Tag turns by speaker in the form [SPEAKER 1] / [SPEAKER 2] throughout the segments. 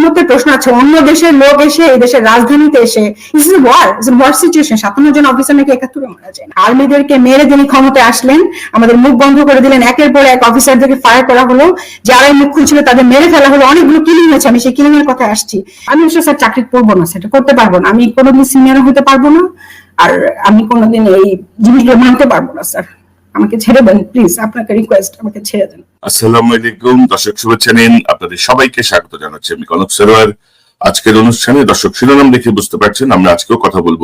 [SPEAKER 1] সার্বভৌমত্বের প্রশ্ন আছে, অন্য দেশের লোক এসে এই দেশের রাজধানীতে এসে is is war is war situation সাতান্ন জন অফিসার নাকি একাত্তরে মারা যায় আর্মিদেরকে মেরে তিনি ক্ষমতায় আসলেন, আমাদের মুখ বন্ধ করে দিলেন, একের পর এক অফিসারদেরকে ফায়ার করা হলো, যারাই মুখ খুলছিল তাদের মেরে ফেলা হলো, অনেকগুলো কিলিং হয়েছে, আমি সেই কিলিং এর কথা আসছি। আমি আসলে স্যার চাকরি করব না, সেটা করতে পারব না, আমি কোনোদিন সিনিয়র হতে পারব না, আর আমি কোনোদিন এই জিনিসগুলো মানতে পারব না স্যার আমাকে ছেড়ে দেন প্লিজ আপনাকে রিকোয়েস্ট আমাকে ছেড়ে দেন।
[SPEAKER 2] আসসালামু আলাইকুম, দর্শক শুভেচ্ছা নিন। আপনাদের সবাইকে স্বাগত জানাচ্ছি আমি কনক সরোয়ার। আজকের অনুষ্ঠানে দর্শক শিরোনাম দেখে বুঝতে পারছেন, আমরা আজকেও কথা বলব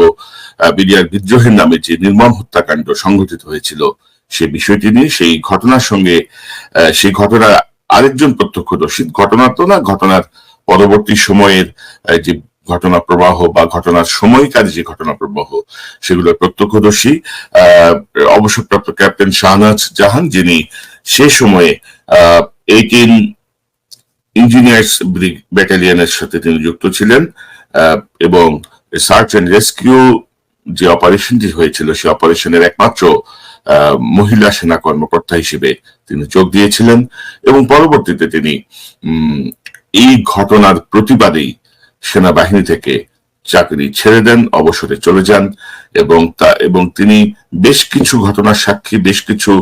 [SPEAKER 2] বিডিআর বিদ্রোহের নামে যে নির্মম হত্যাকাণ্ড সংঘটিত হয়েছিল সেই বিষয়টি নিয়ে, সেই ঘটনার সঙ্গে সেই ঘটনার আরেকজন প্রত্যক্ষদর্শী। ঘটনা তো না, ঘটনার পরবর্তী সময়ের যে ঘটনা প্রবাহ বা ঘটনার সময়কার যে ঘটনা প্রবাহ সেগুলোর প্রত্যক্ষদর্শী অবসরপ্রাপ্ত ক্যাপ্টেন শাহনাজ জাহান, যিনি সে সময়ে এইটিন ইঞ্জিনিয়ার্স ব্যাটালিয়নের সাথে তিনি যুক্ত ছিলেন এবং সার্চ অ্যান্ড রেস্কিউ যে অপারেশনটি হয়েছিল সে অপারেশনের একমাত্র মহিলা সেনা কর্মকর্তা হিসেবে তিনি যোগ দিয়েছিলেন এবং পরবর্তীতে তিনি এই ঘটনার প্রতিবাদেই সেনাবাহিনী থেকে চাকরি ছেড়ে দেন, অবসরে চলে যান এবং তা, এবং তিনি বেশ কিছু ঘটনার সাক্ষী, বেশ কিছু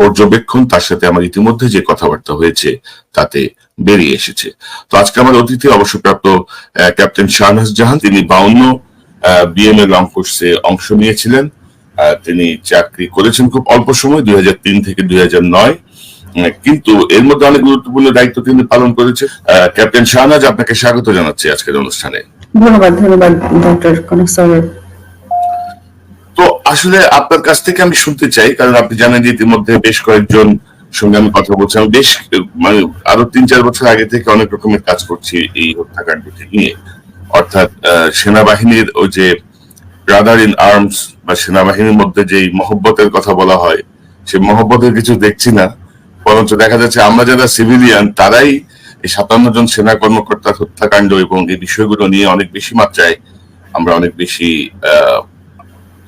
[SPEAKER 2] পর্যবেক্ষণ তার সাথে আমার ইতিমধ্যে যে কথাবার্তা হয়েছে তাতে বেরিয়ে এসেছে। তো আজকে আমার অতিথি, অবসরপ্রাপ্ত ক্যাপ্টেন শাহনাজ জাহান, তিনি বাউন্ন বিএমএ লং কোর্সে অংশ নিয়েছিলেন। তিনি চাকরি করেছেন খুব অল্প সময়, দুই হাজার তিন থেকে দুই নয়। কিন্তু এর মধ্যে অনেক গুরুত্বপূর্ণ দায়িত্ব তিনি পালন করেছেন আহ, ক্যাপ্টেন শাহনাজ আপনাকে স্বাগত জানাচ্ছি আজকের অনুষ্ঠানে।
[SPEAKER 1] ধন্যবাদ ধন্যবাদ ডক্টর কনক স্যার।
[SPEAKER 2] তো আসলে আপনার কাছ থেকে আমি শুনতে চাই কারণ আপনি জানেন যে ইতিমধ্যে বেশ কয়েকজন সঙ্গে আমি কথা বলছি। আমি বেশ মানে আরও তিন চার বছর আগে থেকে অনেক রকমের কাজ করছি এই হত্যাকাণ্ডটি নিয়ে। অর্থাৎ সেনাবাহিনীর ওই যে ব্রাদার ইন আর্মস বা সেনাবাহিনীর মধ্যে যে মহব্বতের কথা বলা হয় সেই মহব্বতের কিছু দেখছি না। বরঞ্চ দেখা যাচ্ছে আমরা যারা সিভিলিয়ান তারাই এই সাতান্ন জন সেনা কর্মকর্তার হত্যাকাণ্ড এবং এই বিষয়গুলো নিয়ে অনেক বেশি মাত্রায় আমরা অনেক বেশি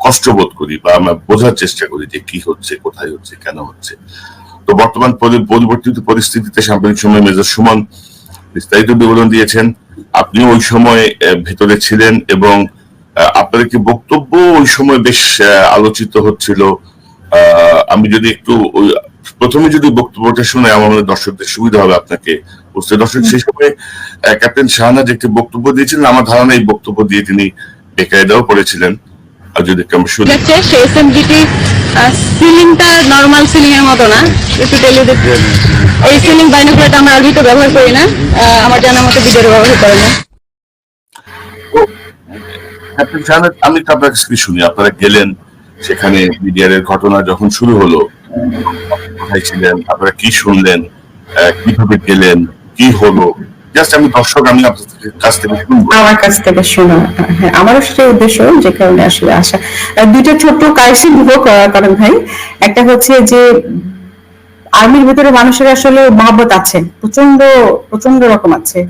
[SPEAKER 2] কষ্ট বোধ করি বা আমরা বোঝার চেষ্টা করি যে কি হচ্ছে কোথায় হচ্ছে কেন হচ্ছে। তো বর্তমান পরি- পরিবর্তিত পরিস্থিতিতে সাম্প্রতিক সময় মেজর সুমন বিস্তারিত বিবরণ দিয়েছেন। আপনিও ওই সময় ভেতরে ছিলেন এবং আহ, আপনার কি বক্তব্য ওই সময় বেশ আলোচিত হচ্ছিল? আমি যদি একটু প্রথমে যদি বক্তব্যটা শুনে আমার মনে দর্শকদের সুবিধা হবে আপনাকে। বুঝতে দর্শক সেই সময় ক্যাপ্টেন শাহনাজ একটি বক্তব্য দিয়েছিলেন। আমার ধারণা এই বক্তব্য দিয়ে তিনি বেকায়দাও করেছিলেন। আর যদি আমরা শুনি।
[SPEAKER 3] সে এসএমজিটি সিলিংটা নর্মাল সিলিং এর মতো না একটু টেলি এই সিলিং বাইনোকুলারটা আমরা আর ভিতরে ব্যবহার করি না। আমার জানার মতো ভিডিওর ব্যবহার করে না
[SPEAKER 2] ক্যাপ্টেন শাহনাজ আমি তো আপনার কাছে শুনি। আপনারা গেলেন সেখানে মিডিয়ার ঘটনা যখন শুরু হলো কোথায় ছিলেন আপনারা কি শুনলেন কীভাবে গেলেন, কি হলো? জাস্ট আমি দর্শক, আমি কাছ থেকে
[SPEAKER 1] আমার কাছ থেকে হ্যাঁ আমারও সেটাই উদ্দেশ্য যে কারণে আসলে আসা। দুইটা ছোট্ট দিব কারণ ভাই, একটা হচ্ছে যে আর্মির ভিতরে মানুষের আসলে আছে প্রচণ্ড প্রচণ্ড রকম আছে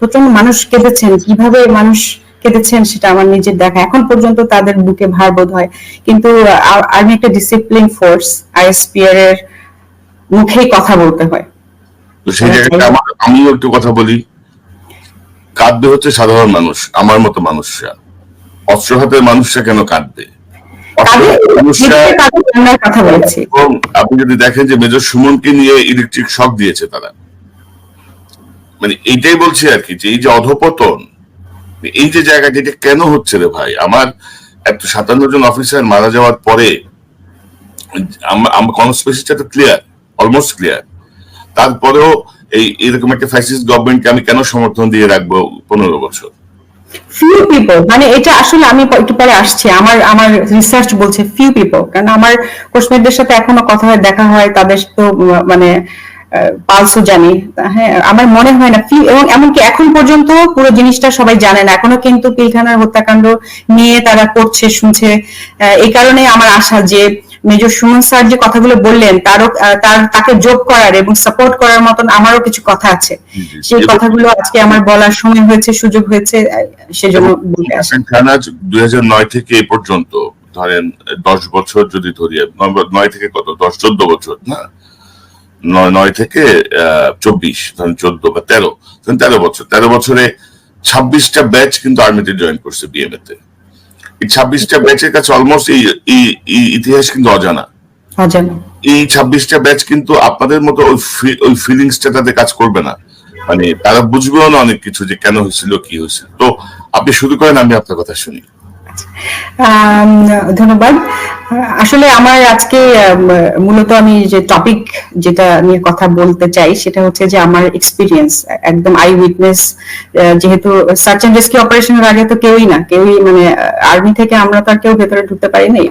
[SPEAKER 1] প্রচণ্ড মানুষ কেঁদেছেন, কীভাবে মানুষ কেঁদেছেন সেটা আমার নিজের দেখা। এখন পর্যন্ত তাদের বুকে ভার বোধ হয়। কিন্তু আর্মি একটা ডিসিপ্লিন ফোর্স আইএসপিআর এর মুখেই কথা বলতে হয়।
[SPEAKER 2] তো সেই জায়গাটা আমার আমিও একটু কথা বলি। কাঁদবে হচ্ছে সাধারণ মানুষ আমার মতো মানুষরা। অস্ত্র হাতের মানুষরা কেন কাঁদবে? আপনি যদি দেখেন যে মেজর সুমনকে নিয়ে ইলেকট্রিক শক দিয়েছে তারা। মানে এইটাই বলছি আর কি যে এই যে অধপতন এই যে জায়গা যেটা কেন হচ্ছে রে ভাই? আমার এত সাতান্ন জন অফিসার মারা যাওয়ার পরে আমার কনস্পেসিটা তো ক্লিয়ার অলমোস্ট ক্লিয়ার তারপরেও এই এরকম একটা ফ্যাসিস্ট গভর্নমেন্টকে আমি কেন সমর্থন দিয়ে রাখব পনেরো বছর?
[SPEAKER 1] ফিউ পিপল মানে এটা আসলে আমি একটু পরে আসছি। আমার আমার রিসার্চ বলছে ফিউ পিপল কারণ আমার কোর্সমেটদের সাথে এখনও কথা হয়, দেখা হয়, তাদের তো মানে পালসও জানি। হ্যাঁ আমার মনে হয় না, few- এবং এমনকি এখন পর্যন্ত পুরো জিনিসটা সবাই জানে না। এখনও কিন্তু পিলখানার হত্যাকাণ্ড নিয়ে তারা পড়ছে, শুনছে। এই কারণে আমার আশা যে মেজর সুমন স্যার যে কথাগুলো বললেন তারও তার তাকে যোগ করার এবং সাপোর্ট করার মতন আমারও কিছু কথা আছে। সেই কথাগুলো আজকে আমার বলার সময় হয়েছে সুযোগ হয়েছে সেজন্য বলে আসি।
[SPEAKER 2] দুই হাজার নয় থেকে এ পর্যন্ত ধরেন দশ বছর যদি ধরি নয় থেকে কত? দশ চোদ্দ বছর না? নয় নয় থেকে চব্বিশ ধরেন চোদ্দ বা তেরো ধরেন তেরো বছর। তেরো বছরে ছাব্বিশটা ব্যাচ কিন্তু আর্মিতে জয়েন করছে বিএমএ তে। এই ছাব্বিশটা ব্যাচের কাছে অলমোস্ট এই ইতিহাস কিন্তু অজানা।
[SPEAKER 1] অজানা।
[SPEAKER 2] এই ছাব্বিশটা ব্যাচ কিন্তু আপনাদের মতো ওই ওই ফিলিংসটা তাতে কাজ করবে না। মানে তারা বুঝবেও না অনেক কিছু যে কেন হয়েছিল কি হয়েছিল। তো আপনি শুরু করেন আমি আপনার কথা শুনি।
[SPEAKER 1] ধন্যবাদ। আসলে আমার আজকে মূলত আমি যে টপিক যেটা নিয়ে কথা বলতে চাই, সেটা হচ্ছে যে আমার এক্সপিরিয়েন্স একদম আই উইটনেস যেহেতু সার্চ এন্ড রেস্কিউ অপারেশনের আগে তো কেউই না, কেউই মানে আর্মি থেকে আমরা তো আর কেউ ভেতরে ঢুকতে পারিনি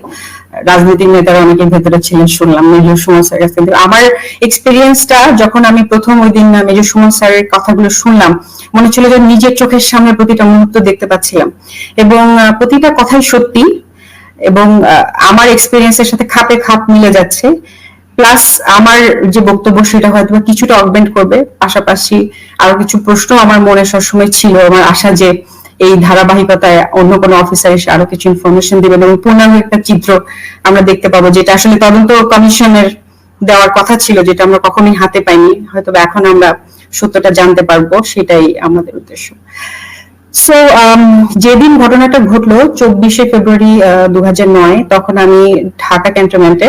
[SPEAKER 1] রাজনৈতিক নেতারা অনেকে ভেতরে ছিলেন, শুনলাম, মেজর সুমন স্যারের কাছ থেকে। আমার এক্সপিরিয়েন্সটা যখন আমি প্রথম ওই দিন মেজর সুমন স্যারের কথাগুলো শুনলাম, মনে হচ্ছিল যে নিজের চোখের সামনে প্রতিটা মুহূর্ত দেখতে পাচ্ছিলাম। এবং প্রতিটা কথাই সত্যি এবং আমার এক্সপিরিয়েন্সের সাথে খাপে খাপ মিলে যাচ্ছে। প্লাস আমার যে বক্তব্য, সেটা হয়তো কিছুটা অগমেন্ট করবে। পাশাপাশি আরও কিছু প্রশ্ন আমার মনে সবসময় ছিল আমার আশা যে এই ধারাবাহিকতায় অন্য কোনো অফিসার এসে আরও কিছু ইনফরমেশন দিবেন এবং পূর্ণাঙ্গ একটা চিত্র আমরা দেখতে পাবো, যেটা আসলে তদন্ত কমিশনের দেওয়ার কথা ছিল, যেটা আমরা কখনোই হাতে পাইনি। হয়তো এখন আমরা সত্যটা জানতে পারব, সেটাই আমাদের উদ্দেশ্য। সো যেদিন ঘটনাটা ঘটলো, চব্বিশে ফেব্রুয়ারি দু নয়, তখন আমি ঢাকা ক্যান্টনমেন্টে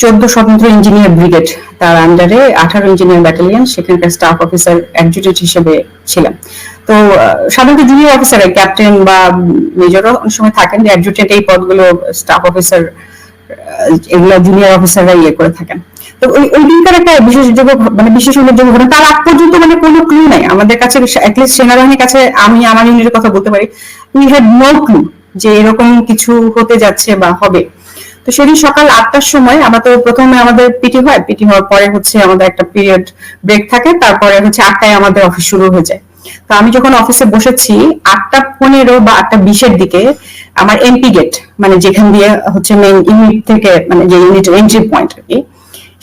[SPEAKER 1] চোদ্দ স্বতন্ত্র ইঞ্জিনিয়ার ব্রিগেড তার আন্ডারে আঠারো ইঞ্জিনিয়ার ব্যাটালিয়ন সেখানকার স্টাফ অফিসার অ্যাডজুটেন্ট হিসেবে ছিলাম। তো সাধারণত জুনিয়র অফিসার ক্যাপ্টেন বা মেজরও অনেক সময় থাকেন, যে অ্যাডজুটেন্ট এই পদগুলো স্টাফ অফিসার এগুলো জুনিয়র অফিসাররা ইয়ে করে থাকেন। তো ওই ওই দিনকার একটা বিশেষযোগ্য মানে বিশেষ উল্লেখযোগ্য ঘটনা। তার আগ পর্যন্ত মানে কোনো ক্লু নাই। আমাদের কাছে অ্যাটলিস্ট সেনাবাহিনীর কাছে আমি, আমার ইউনিটের কথা বলতে পারি উই হ্যাড নো ক্লু যে এরকম কিছু হতে যাচ্ছে বা হবে। তো সেদিন সকাল আটটার সময় আমরা তো প্রথমে আমাদের পিটি হয় পিটি হওয়ার পরে হচ্ছে আমাদের একটা পিরিয়ড ব্রেক থাকে, তারপরে হচ্ছে আটটায় আমাদের অফিস শুরু হয়ে যায়। তো আমি যখন অফিসে বসেছি, আটটা পনেরো বা আটটা বিশের দিকে আমার এমপি গেট মানে যেখান দিয়ে হচ্ছে মেইন ইউনিট থেকে মানে যে ইউনিট এন্ট্রি পয়েন্ট আর কি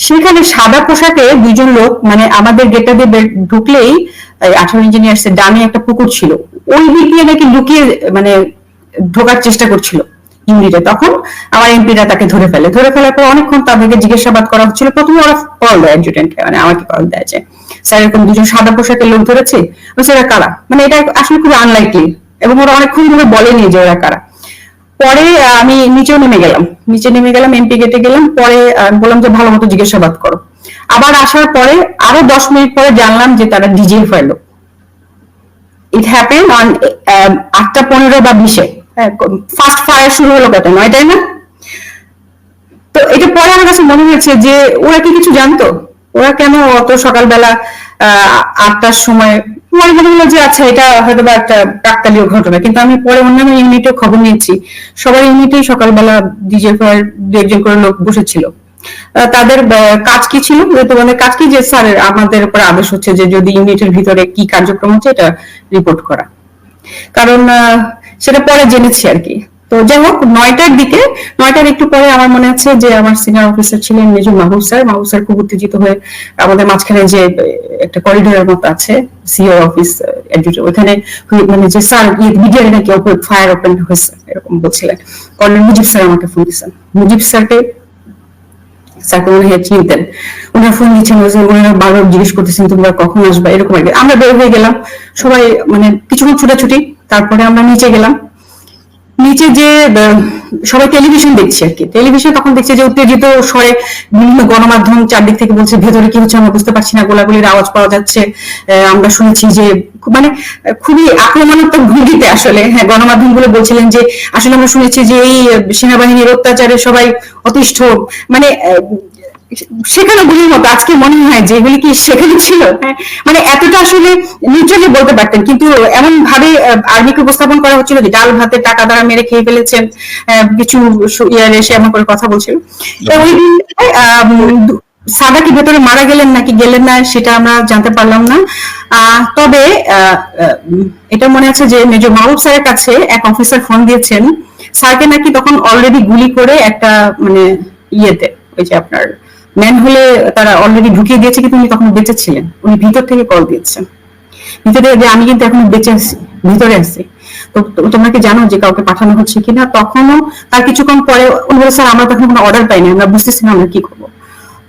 [SPEAKER 1] সেখানে সাদা পোশাকে দুজন লোক মানে আমাদের গেটটা দিয়ে ঢুকলেই আঠারো ইঞ্জিনিয়ার্স এর ডানে একটা পুকুর ছিল। ওই দিক দিয়ে নাকি লুকিয়ে মানে ঢোকার চেষ্টা করছিল ইউনিটে তখন আমার এমপিরা তাকে ধরে ফেলে। ধরে ফেলার পর অনেকক্ষণ তাদেরকে জিজ্ঞাসাবাদ করা হচ্ছিল। প্রথমে ওরা কল দেয় অ্যাডজুটেন্টকে মানে আমাকে কল দেয় যে, স্যার, এরকম দুজন সাদা পোশাকের লোক ধরেছে? এরা কারা? মানে এটা আসলে খুব আনলাইকলি এবং ওরা অনেকক্ষণ ধরে বলেনি যে ওরা কারা। পরে আমি নিচেও নেমে গেলাম। নিচে নেমে গেলাম এমপি গেটে গেলাম, পরে বললাম যে ভালো মতো জিজ্ঞাসাবাদ করো। আবার আসার পরে, আরও দশ মিনিট পরে জানলাম যে তারা ডিজে ফাইলো ইট হ্যাপেন অন আটটা পনেরো বা বিশে। ফার্স্ট ফায়ার শুরু হলো কত নয়টাই না? তো এটা পরে আমার কাছে মনে হয়েছে যে ওরা কি কিছু জানতো? ওরা কেন অত সকালবেলা আটটার সময় আমার মনে হলো যে আচ্ছা এটা হয়তো বা একটা কাকতালীয় ঘটনা, কিন্তু আমি পরে অন্যান্য ইউনিটে খবর নিয়েছি। সবার ইউনিটেই সকালবেলা ডিজে ফায়ার দু করে লোক বসেছিল। তাদের কাজ কি ছিল? তোমাদের কাজ কি? যে, স্যার, আমাদের উপর আদেশ হচ্ছে যে, যদি ইউনিটের ভিতরে কি কার্যক্রম হচ্ছে, এটা রিপোর্ট করা। কারণ সেটা পরে জেনেছি আর কি। তো যাই হোক নয়টার দিকে, নয়টার একটু পরে আমার মনে আছে যে আমার সিনিয়র অফিসার ছিলেন major Mahbub sir. Mahbub sir খুব উত্তেজিত হয়ে আমাদের মাঝখানে যে একটা করিডোরের মতো আছে সিও অফিস ওখানে মানে যে স্যার মিডিয়ার নাকি ফায়ার ওপেন হয়েছে, এরকম বলছিলেন। কর্নেল মুজিব স্যার আমাকে ফোন দিয়েছেন। মুজিব স্যারকে স্যারকে মনে হয় চিনতেন ওনার ফোন দিচ্ছেন ওনারা বারবার জিজ্ঞেস করতেছেন, তোমরা কখন আসবে? এরকম আমরা বের হয়ে গেলাম। সবাই মানে কিছুক্ষণ ছুটাছুটি, তারপরে আমরা নিচে গেলাম। নিচে যে সবাই টেলিভিশন দেখছে আর কি। টেলিভিশন তখন দেখছে যে উত্তেজিত স্বরে বিভিন্ন গণমাধ্যম চারদিক থেকে বলছে, ভেতরে কি হচ্ছে আমরা বুঝতে পারছি না, গোলাগুলির আওয়াজ পাওয়া যাচ্ছে। আমরা শুনেছি যে মানে খুবই আক্রমণাত্মক ভঙ্গিতে আসলে হ্যাঁ গণমাধ্যমগুলো বলছিলেন যে, আসলে আমরা শুনেছি যে এই সেনাবাহিনীর অত্যাচারে সবাই অতিষ্ঠ। মানে আহ, সেখানে গুলির মতো আজকে মনে হয় যেগুলি কি সেখানে ছিল? হ্যাঁ মানে এতটা আসলে নিউট্রালি বলতে পারতেন কিন্তু এমন ভাবে আর্মিকে উপস্থাপন করা হচ্ছিল যে ডাল ভাতে টাকা দ্বারা মেরে খেয়ে ফেলেছেন কিছু ইয়ার এসে এমন করে কথা বলছিল। ওই সাদা কি ভেতরে মারা গেলেন নাকি গেলেন না সেটা আমরা জানতে পারলাম না। তবে এটা মনে আছে যে মেজর মাহবুব স্যারের কাছে এক অফিসার ফোন দিয়েছেন স্যারকে নাকি তখন অলরেডি গুলি করে একটা মানে ইয়েতে ওই যে আপনার ম্যান হলে তারা অলরেডি ঢুকিয়ে দিয়েছে কিন্তু উনি তখন বেঁচে ছিলেন। উনি ভিতর থেকে কল দিয়েছেন। ভিতরে যে আমি কিন্তু এখন বেঁচে আছি, ভিতরে আছি। তো তোমরা জানো যে কাউকে পাঠানো হচ্ছে কিনা? তখনও তার কিছুক্ষণ পরে উনি বলে স্যার, আমরা তখন কোনো অর্ডার পাইনি, আমরা বুঝতেছি না আমরা কি করব।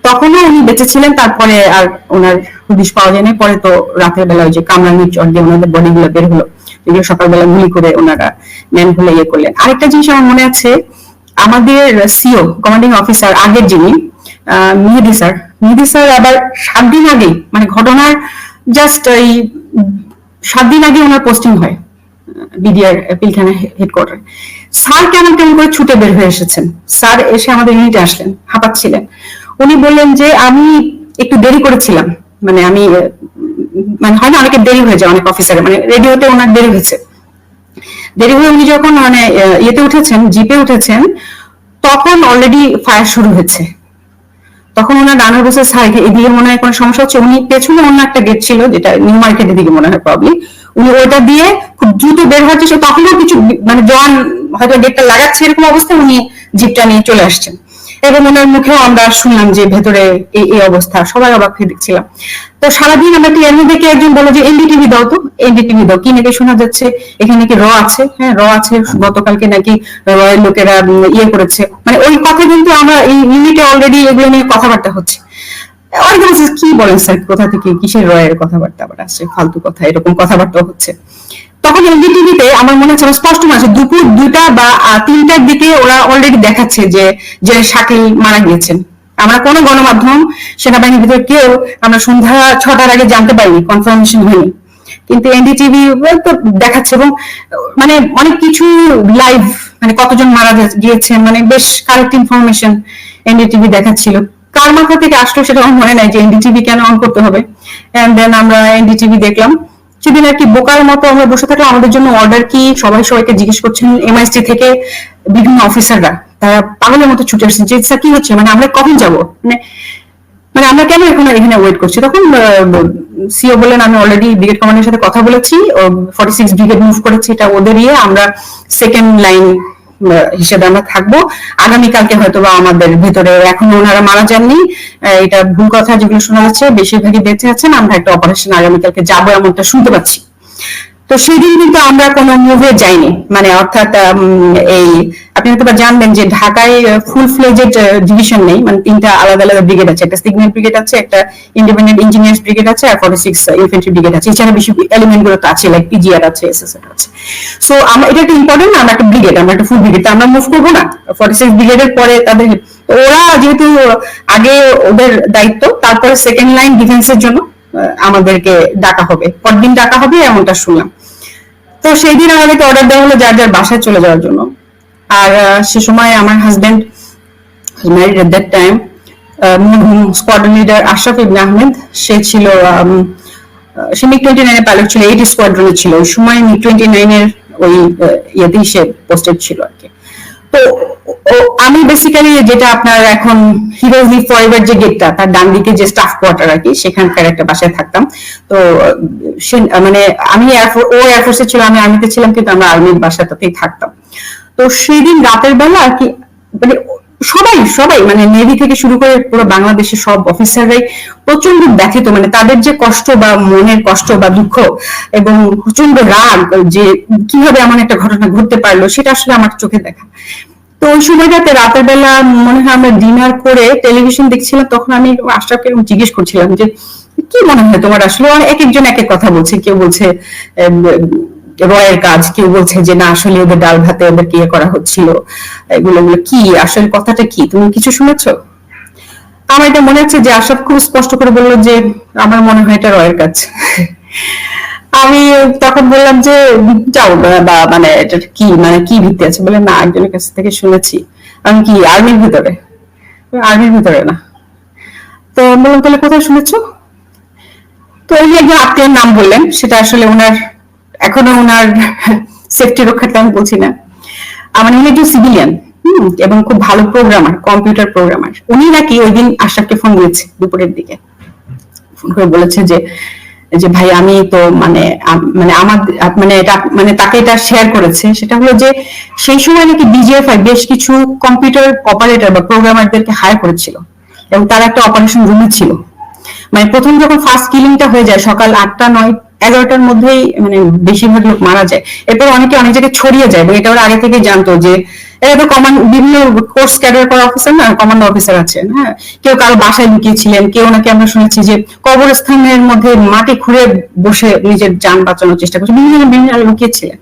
[SPEAKER 1] তখনও উনি বেঁচে ছিলেন, তারপরে আর ওনার হুদিশ পাওয়া যায়নি। পরে তো রাতের বেলা ওই যে কামরানির চর দিয়ে ওনাদের বডি গুলো বের হলো। যেগুলো সকালবেলা গুলি করে ওনারা ম্যান হলে ইয়ে করলেন। আরেকটা জিনিস আমার মনে আছে, আমাদের সিও কমান্ডিং অফিসার আগের যিনি মেহেদি স্যার। মেহেদি স্যার আবার সাত দিন আগে মানে ঘটনার জাস্ট এই সাত দিন আগে ওনার পোস্টিং হয়, বিডিআর পিলখানা হেডকোয়ার্টার স্যার কেমন কেমন করে ছুটে বের হয়ে এসেছেন? স্যার এসে আমাদের ইউনিটে আসলেন, হাঁপাচ্ছিলেন। উনি বললেন যে, আমি একটু দেরি করেছিলাম। মানে আমি মানে হয় না অনেকের দেরি হয়ে যায়, অনেক অফিসারে মানে রেডিওতে ওনার দেরি হয়েছে। দেরি হয়ে উনি যখন মানে ইয়েতে উঠেছেন জিপে উঠেছেন, তখন অলরেডি ফায়ার শুরু হয়েছে। তখন ওনার রানার বসে স্যার, এদিকে মনে হয় কোনো সমস্যা হচ্ছে? উনি পেছনে অন্য একটা গেট ছিল, যেটা নিউ মার্কেটের দিকে মনে হয় প্রবলেম উনি ওইটা দিয়ে খুব দ্রুত বের হচ্ছে তখনও কিছু মানে জন হয়তো গেটটা লাগাচ্ছে এরকম অবস্থায় উনি জিপটা নিয়ে চলে আসছেন। এবং ওনার মুখেও আমরা শুনলাম যে ভেতরে এই এই অবস্থা। সবাই অবাক হয়ে দেখছিলাম। তো সারাদিন আমরা টিআর দেখে একজন বলে যে এনডিটিভি দাও তো এনডিটিভি দাও। কি নাকি শোনা যাচ্ছে? এখানে কি র আছে? হ্যাঁ র আছে। গতকালকে নাকি রয়ের লোকেরা ইয়ে করেছে। মানে ওই কথা কিন্তু আমরা এই ইউনিটে অলরেডি এগুলো নিয়ে কথাবার্তা হচ্ছে। অনেকে বলছে, কি বলেন স্যার? কোথা থেকে কিসের রয়ের কথাবার্তা? আবার আসছে ফালতু কথা এরকম কথাবার্তা হচ্ছে। তখন এনডিটিভিতে আমার মনে হচ্ছে স্পষ্ট মনে আছে দুপুর দুটা বা তিনটার দিকে ওরা অলরেডি দেখাচ্ছে যে যে শাকিল মারা গিয়েছেন। আমরা কোনো গণমাধ্যম, সেনাবাহিনীর ভিতরে কেউ আমরা সন্ধ্যা ছটার আগে জানতে পারিনি কনফার্মেশন হয়নি। কিন্তু এনডিটিভি তো দেখাচ্ছে এবং মানে অনেক কিছু লাইভ মানে কতজন মারা গিয়েছেন মানে বেশ কারেক্ট ইনফরমেশন এনডিটিভি দেখাচ্ছিল। কার মাথা থেকে আসলো সেটা আমার মনে নাই যে এনডিটিভি কেন অন করতে হবে। এন্ড দেন আমরা এনডিটিভি দেখলাম। সেদিন আর কি বোকার মতো আমরা বসে থাকলাম। আমাদের জন্য অর্ডার কি? সবাই সবাইকে জিজ্ঞেস করছেন এমআইসি থেকে বিভিন্ন অফিসাররা তারা পাগলের মতো ছুটে আসছেন যে, স্যার, কি হচ্ছে? মানে আমরা কখন যাব? মানে মানে আমরা কেন এখন এখানে ওয়েট করছি? তখন সিও বললেন, আমি অলরেডি ব্রিগেড কমান্ডের সাথে কথা বলেছি। ফর্টি সিক্স ব্রিগেড মুভ করেছি। এটা ওদের ইয়ে। আমরা সেকেন্ড লাইন হিসেবে আমরা থাকব। আগামীকালকে হয়তো বা আমাদের ভিতরে এখনও ওনারা মারা যাননি। এটা ভুল কথা যেগুলো শোনা যাচ্ছে, বেশিরভাগই বেঁচে আছেন। আমরা একটা অপারেশন আগামীকালকে যাব এমনটা শুনতে পাচ্ছি। তো সেদিন কিন্তু আমরা কোনো মুভে যাইনি। মানে অর্থাৎ এই, আপনি হয়তো জানবেন যে ঢাকায় ফুল ফ্লেজেড ডিভিশন নেই। মানে তিনটা আলাদা আলাদা ব্রিগেড আছে। একটা সিগন্যাল ব্রিগেড আছে, একটা ইন্ডিপেন্ডেন্ট ইঞ্জিনিয়ার্স ব্রিগেড আছে, আর ফর্টি সিক্স ইনফেন্ট্রি ব্রিগেড আছে। এছাড়া বেশি এলিমেন্টগুলো তো আছে লাইক পিজিআর আছে এসএসআর আছে। সো আমরা এটা একটা ইম্পর্টেন্ট আমরা একটা ব্রিগেড আমরা একটা ফুল ব্রিগেড আমরা মুভ করব না। ফর্টি সিক্স ব্রিগেডের পরে তাদের ওরা যেহেতু আগে ওদের দায়িত্ব, তারপরে সেকেন্ড লাইন ডিফেন্সের জন্য। আমাদেরকে ডাকা হবে। পরদিন ডাকা হবে, এমনটা শুনলাম। তো সেই দিন আমাদেরকে অর্ডার দেওয়া হলো যার যার বাসায় চলে যাওয়ার জন্য। আর সে সময় আমার husband married at that time squadron leader Ashraf Ibne Ahmed সে ছিল সে মিগ টোয়েন্টি নাইনের পাইলট ছিল এইট স্কোয়াড্রনে ছিল। ওই সময় মিগ টোয়েন্টি নাইনের ওই ইয়েতেই সে পোস্টেড ছিল আর কি। তো আমি বেসিক্যালি যেটা আপনার এখন হিরোজ লিভ ফরএভার যে গেটটা তার ডান দিকে যে স্টাফ কোয়ার্টার আর কি, সেখানকার একটা বাসায় থাকতাম। তো মানে আমি ও এয়ারফোর্সে ছিল, আমি আর্মিতে ছিলাম, কিন্তু আমরা আর্মির বাসাটাতেই থাকতাম। তো সেদিন রাতের বেলা আর কি মানে সবাই সবাই মানে নেভি থেকে শুরু করে পুরো বাংলাদেশের সব অফিসাররাই প্রচণ্ড ব্যথিত মানে তাদের যে কষ্ট বা মনের কষ্ট বা দুঃখ এবং প্রচণ্ড রাগ, যে কীভাবে এমন একটা ঘটনা ঘটতে পারল, সেটা আসলে আমার চোখে দেখা। তো ওই সময়টাতে রাতের বেলা মনে হয় আমরা ডিনার করে টেলিভিশন দেখছিলাম, তখন আমি আশরাফকে জিজ্ঞেস করছিলাম যে, কি মনে হয় তোমার আসলে? এক একজন এক এক কথা বলছে, কেউ বলছে রয়ের কাজ কেউ বলছে যে, না, আসলে ওদের ডাল ভাতে ওদেরকে ইয়ে করা হচ্ছিল। এগুলো কি? আসলে কথাটা কি? তুমি কিছু শুনেছো? আমার এটা মনে হচ্ছে যে, আশরাফ খুব স্পষ্ট করে বলল যে, আমার মনে হয় এটা রয়ের কাজ। আমি তখন বললাম যে, যাও, বা- মানে এটা কি মানে কি ভিত্তি আছে? বলে না, একজনের কাছ থেকে শুনেছি। আমি কি, আর্মির ভিতরে? আর্মির ভিতরে না। তো বললাম, তাহলে কোথায় শুনেছো? তো ওই একজন আত্মীয়ের নাম বললেন, সেটা আসলে ওনার এখনও ওনার সেফটি রক্ষার্থে আমি বলছি না। আমার উনি একজন সিভিলিয়ান এবং খুব ভালো প্রোগ্রামার কম্পিউটার প্রোগ্রামার উনি নাকি ওই দিন আশরাফকে ফোন দিয়েছে দুপুরের দিকে। ফোন করে বলেছে যে যে ভাই আমি তো মানে মানে আমার মানে এটা মানে তাকে এটা শেয়ার করেছে। সেটা হলো যে, সেই সময় নাকি ডিজিএফআই বেশ কিছু কম্পিউটার অপারেটর বা প্রোগ্রামারদেরকে হায়ার করেছিল। এবং তারা একটা অপারেশন রুমে ছিল। মানে প্রথম যখন ফার্স্ট কিলিংটা হয়ে যায় সকাল আটটা, নয়, এগারোটার মধ্যেই মানে বেশিরভাগ লোক মারা যায়। এরপর অনেকে অনেক জায়গায় ছড়িয়ে যায় এবং এটা ওরা আগে থেকে জানতো যে, এরা তো কমান্ড বিভিন্ন কোর্স ক্যাডার করা অফিসার না কমান্ড অফিসার আছেন হ্যাঁ? কেউ কারও বাসায় লুকিয়েছিলেন, কেউ নাকি আমরা শুনেছি যে কবরস্থানের মধ্যে মাটি খুঁড়ে বসে নিজের যান বাঁচানোর চেষ্টা করছে, বিভিন্ন বিভিন্ন লুকিয়েছিলেন।